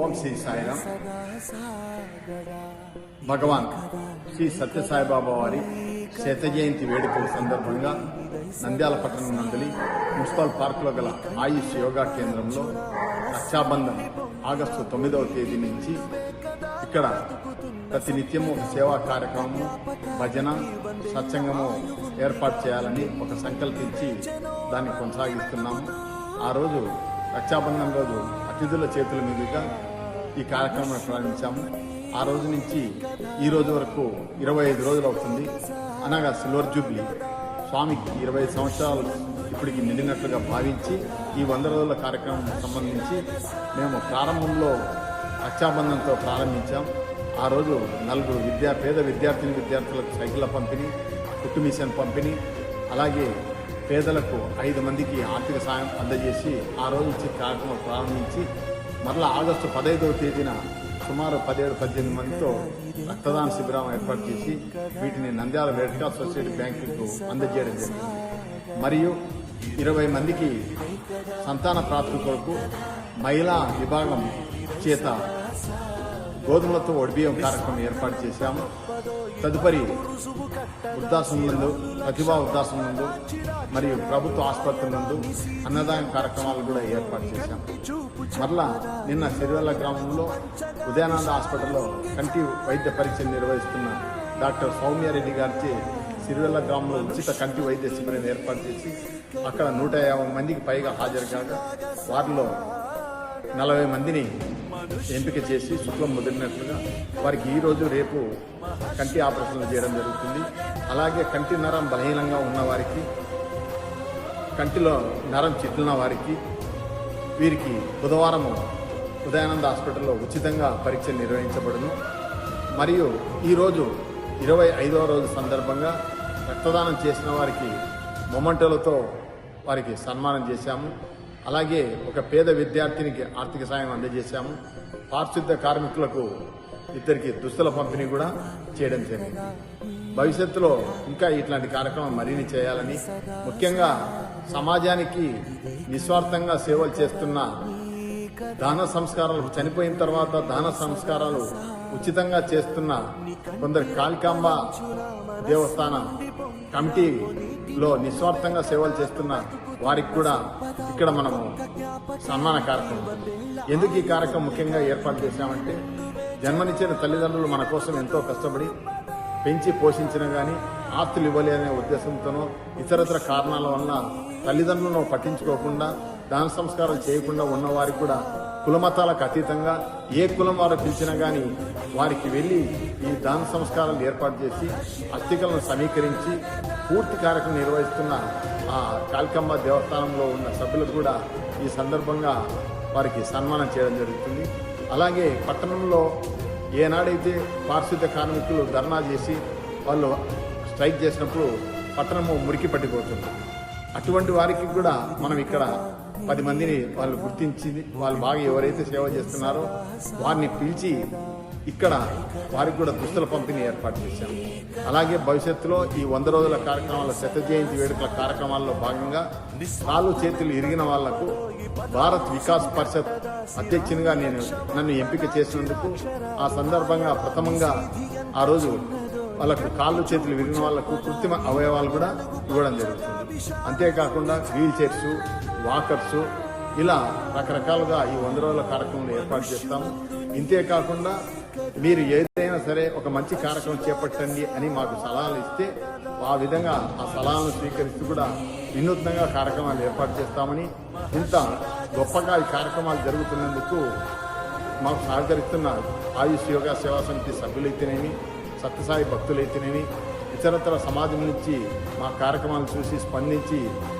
ఓం శ్రీ సాయిరామ్. భగవాన్ శ్రీ సత్యసాయిబాబా వారి శత జయంతి వేడుకల సందర్భంగా నంద్యాల పట్టణం నందలి మున్సిపల్ పార్కులో గల ఆయుష్ యోగా కేంద్రంలో రక్షాబంధన్ ఆగస్టు తొమ్మిదవ తేదీ నుంచి ఇక్కడ ప్రతి నిత్యము ఒక సేవా కార్యక్రమము భజన సత్సంగము ఏర్పాటు చేయాలని ఒక సంకల్పించి దాన్ని కొనసాగిస్తున్నాము. ఆ రోజు రక్షాబంధం రోజు అతిథుల చేతుల మీదుగా ఈ కార్యక్రమాన్ని ప్రారంభించాము. ఆ రోజు నుంచి ఈ రోజు వరకు ఇరవై ఐదు రోజులు అవుతుంది. అనగా సిల్వర్ జూబ్లీ స్వామికి ఇరవై సంవత్సరాలు ఇప్పటికి నిండినట్లుగా భావించి ఈ వంద రోజుల కార్యక్రమం సంబంధించి మేము ప్రారంభంలో రక్షాబంధంతో ప్రారంభించాం. ఆ రోజు నలుగురు విద్యా పేద విద్యార్థిని విద్యార్థులకు సైకిళ్ళ పంపిణీ కుట్టు మిషన్ పంపిణీ అలాగే పేదలకు ఐదు మందికి ఆర్థిక సాయం అందజేసి ఆ రోజు నుంచి కార్యక్రమం ప్రారంభించి మరలా ఆగస్టు పదహైదవ తేదీన సుమారు పదిహేడు పద్దెనిమిది మందితో రక్తదాన శిబిరం ఏర్పాటు చేసి వీటిని నంద్యాల రెడ్ క్రాస్ సొసైటీ బ్యాంకుకు అందజేయడం జరిగింది. మరియు ఇరవై మందికి సంతాన ప్రాప్తి కొరకు మహిళా విభాగం చేత గోధుమలతో ఒడిబియ్యం కార్యక్రమం ఏర్పాటు చేశాము. తదుపరి వృద్ధాశ్రమంలో ప్రతిభా వృద్ధాశ్రమంలో మరియు ప్రభుత్వ ఆసుపత్రి నందు అన్నదాన కార్యక్రమాలు కూడా ఏర్పాటు చేశాం. మరలా నిన్న సిరివెల్ల గ్రామంలో ఉదయానంద హాస్పిటల్లో కంటి వైద్య పరీక్షలు నిర్వహిస్తున్న డాక్టర్ సౌమ్యారెడ్డి గారిచే సిరివెల్ల గ్రామంలో ఉచిత కంటి వైద్య శిబిరం ఏర్పాటు చేసి అక్కడ నూట యాభై మందికి పైగా హాజరు కాగా వారిలో నలభై మందిని ఎంపిక చేసి శుక్లం ముదిరినట్లుగా వారికి ఈ రోజు రేపు కంటి ఆపరేషన్లు చేయడం జరుగుతుంది. అలాగే కంటి నరం బలహీనంగా ఉన్న వారికి కంటిలో నరం చిట్లిన వారికి వీరికి బుధవారం ఉదయానంద హాస్పిటల్లో ఉచితంగా పరీక్షలు నిర్వహించబడును. మరియు ఈరోజు ఇరవై ఐదవ రోజు సందర్భంగా రక్తదానం చేసిన వారికి మొమెంటోలతో వారికి సన్మానం చేశాము. అలాగే ఒక పేద విద్యార్థినికి ఆర్థిక సాయం అందజేశాము. పారిశుద్ధ కార్మికులకు ఇద్దరికి దుస్తుల పంపిణీ కూడా చేయడం జరిగింది. భవిష్యత్తులో ఇంకా ఇట్లాంటి కార్యక్రమం మరిన్ని చేయాలని ముఖ్యంగా సమాజానికి నిస్వార్థంగా సేవలు చేస్తున్న దాన సంస్కారాలు చనిపోయిన తర్వాత దాన సంస్కారాలు ఉచితంగా చేస్తున్న కొందరు కాళికాంబ దేవస్థాన లో నిస్వార్థంగా సేవలు చేస్తున్న వారికి కూడా ఇక్కడ మనము సన్మాన కార్యక్రమం. ఎందుకు ఈ కార్యక్రమం ముఖ్యంగా ఏర్పాటు చేశామంటే జన్మనిచ్చిన తల్లిదండ్రులు మన కోసం ఎంతో కష్టపడి పెంచి పోషించినా కానీ ఆస్తులు ఇవ్వలేనే ఉద్దేశంతోనో ఇతరతర కారణాల వల్ల తల్లిదండ్రులను పట్టించుకోకుండా దాన సంస్కారం చేయకుండా ఉన్న వారికి కూడా కులమతాలకు అతీతంగా ఏ కులం వారు పిలిచినా కానీ వారికి వెళ్ళి ఈ దాన సంస్కారాలు ఏర్పాటు చేసి అస్థికలను సమీకరించి పూర్తి కార్యక్రమం నిర్వహిస్తున్న ఆ కాళికమ్మ దేవస్థానంలో ఉన్న సభ్యులకు కూడా ఈ సందర్భంగా వారికి సన్మానం చేయడం జరుగుతుంది. అలాగే పట్టణంలో ఏనాడైతే పారిశుద్ధ్య కార్మికులు ధర్నా చేసి వాళ్ళు స్ట్రైక్ చేసినప్పుడు పట్టణము మురికి పట్టిపోతుంది అటువంటి వారికి కూడా మనం ఇక్కడ పది మందిని వాళ్ళు గుర్తించి వాళ్ళు బాగా ఎవరైతే సేవ చేస్తున్నారో వారిని పిలిచి ఇక్కడ వారికి కూడా దుస్తుల పంపిణీ ఏర్పాటు చేశాము అలాగే భవిష్యత్తులో ఈ వంద రోజుల కార్యక్రమాల శత జయంతి వేడుకల కార్యక్రమాల్లో భాగంగా కాలు చేతులు ఇరిగిన వాళ్ళకు భారత్ వికాస్ పరిషత్ అధ్యక్షునిగా నేను నన్ను ఎంపిక చేసినందుకు ఆ సందర్భంగా ప్రథమంగా ఆ రోజు వాళ్ళకు కాళ్ళు చేతులు విరిగిన వాళ్ళకు కృత్రిమ అవయవాలు కూడా ఇవ్వడం జరుగుతుంది. అంతేకాకుండా వీల్ చైర్స్ వాకర్స్ ఇలా రకరకాలుగా ఈ వంద రోజుల కార్యక్రమం ఏర్పాటు చేస్తాము. ఇంతేకాకుండా మీరు ఏదైనా సరే ఒక మంచి కార్యక్రమం చేపట్టండి అని మాకు సలహాలు ఇస్తే ఆ విధంగా ఆ సలహాలను స్వీకరిస్తూ కూడా వినూత్నంగా కార్యక్రమాలు ఏర్పాటు చేస్తామని ఇంత గొప్పగా ఈ కార్యక్రమాలు జరుగుతున్నందుకు మాకు సహకరిస్తున్న ఆయుష్ యోగా సేవా సమితి సభ్యులైతేనేమి సత్యసాయి భక్తులైతేనేమి ఇతరతర సమాజం నుంచి మా కార్యక్రమాలు చూసి స్పందించి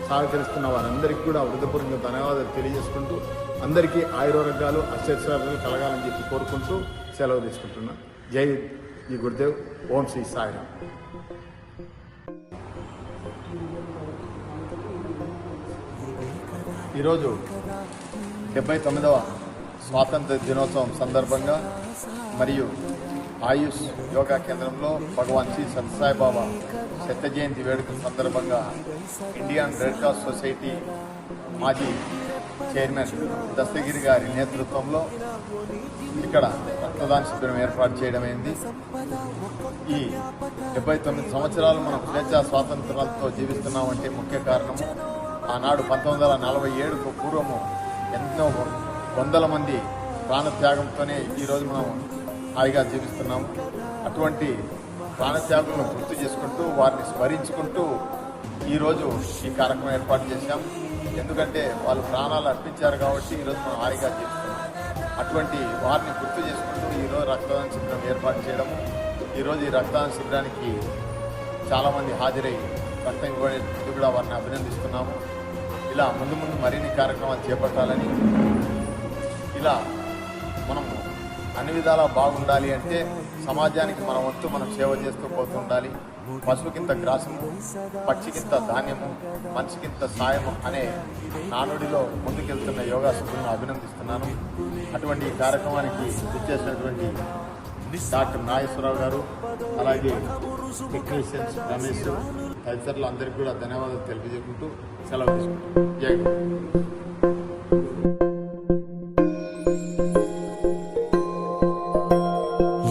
సహకరిస్తున్న వారందరికీ కూడా హృదయపూర్వక ధన్యవాదాలు తెలియజేసుకుంటూ అందరికీ ఆయుర్వర్గాలు అశ్చర్యాలు కలగాలని చెప్పి కోరుకుంటూ సెలవు తీసుకుంటున్నా. జై ఈ గురుదేవ్. ఓం శ్రీ సాయిరామ్. ఈరోజు డెబ్బై తొమ్మిదవ స్వాతంత్ర దినోత్సవం సందర్భంగా మరియు ఆయుష్ యోగా కేంద్రంలో భగవాన్ శ్రీ సత్యసాయిబాబా శత జయంతి వేడుకల సందర్భంగా ఇండియన్ రెడ్ క్రాస్ సొసైటీ మాజీ చైర్మన్ దస్తగిరి గారి నేతృత్వంలో ఇక్కడ రక్తదాన శిబిరం ఏర్పాటు చేయడమైంది. ఈ డెబ్బై తొమ్మిది సంవత్సరాలు మనం స్వేచ్ఛా స్వాతంత్రాలతో జీవిస్తున్నామంటే ముఖ్య కారణము ఆనాడు పంతొమ్మిది వందల నలభై ఏడుకు పూర్వము ఎన్నో వందల మంది ప్రాణత్యాగంతోనే ఈరోజు మనం హాయిగా జీవిస్తున్నాము అటువంటి ప్రాణత్యాగులను గుర్తు చేసుకుంటూ వారిని స్మరించుకుంటూ ఈరోజు ఈ కార్యక్రమం ఏర్పాటు చేశాం. ఎందుకంటే వాళ్ళు ప్రాణాలు అర్పించారు కాబట్టి ఈరోజు మనం హాయిగా జీవిస్తున్నాం. అటువంటి వారిని గుర్తు చేసుకుంటూ ఈరోజు రక్తదాన శిబిరం ఏర్పాటు చేయడం ఈరోజు ఈ రక్తదాన శిబిరానికి చాలామంది హాజరై రక్తం ఇవ్వడానికి కూడా వారిని అభినందిస్తున్నాము. ఇలా ముందు ముందు మరిన్ని కార్యక్రమాలు చేపట్టాలని ఇలా మనం అన్ని విధాలా బాగుండాలి అంటే సమాజానికి మన వంతు మనం సేవ చేస్తూ పోతుండాలి. పశువుకింత గ్రాసము పక్షికింత ధాన్యము మనిషికింత సాయము అనే నానుడిలో ముందుకెళ్తున్న యోగా యోగాసకులను అభినందిస్తున్నాను. అటువంటి కార్యక్రమానికి ఇచ్చేసినటువంటి డాక్టర్ నాగేశ్వరరావు గారు అలాగే టెక్నీషియన్స్ రమేష్ తదితరులు అందరికీ కూడా ధన్యవాదాలు తెలియజేసుకుంటూ సెలవు తీసుకుంటాం జై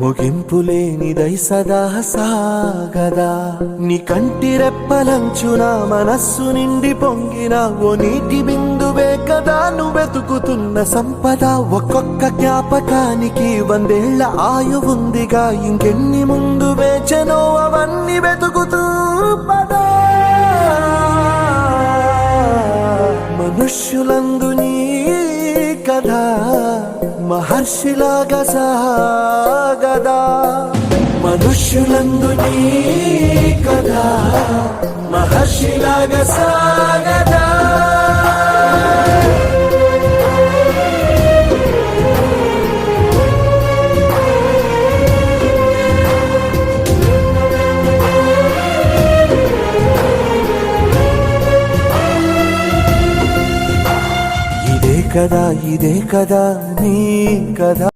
ముగింపు లేనిదై సదా సాగదా. నీ కంటి రెప్పలంచున మనస్సు నిండి పొంగిన ఓ నీటి బిందువే కదా నువ్వు వెతుకుతున్న సంపద. ఒక్కొక్క జ్ఞాపకానికి వందేళ్ళ ఆయువుందిగా ఇంకెన్ని ముందు వేచనో అవన్నీ వెతుకుతూ పదా. మనుష్యులందు నీ కథ మహర్షిలాగా కదా మనుష్యులందు నీ కథ మహర్షిలాగా సాగదా. ఇదే కదా ఇదే కదా నీ కదా.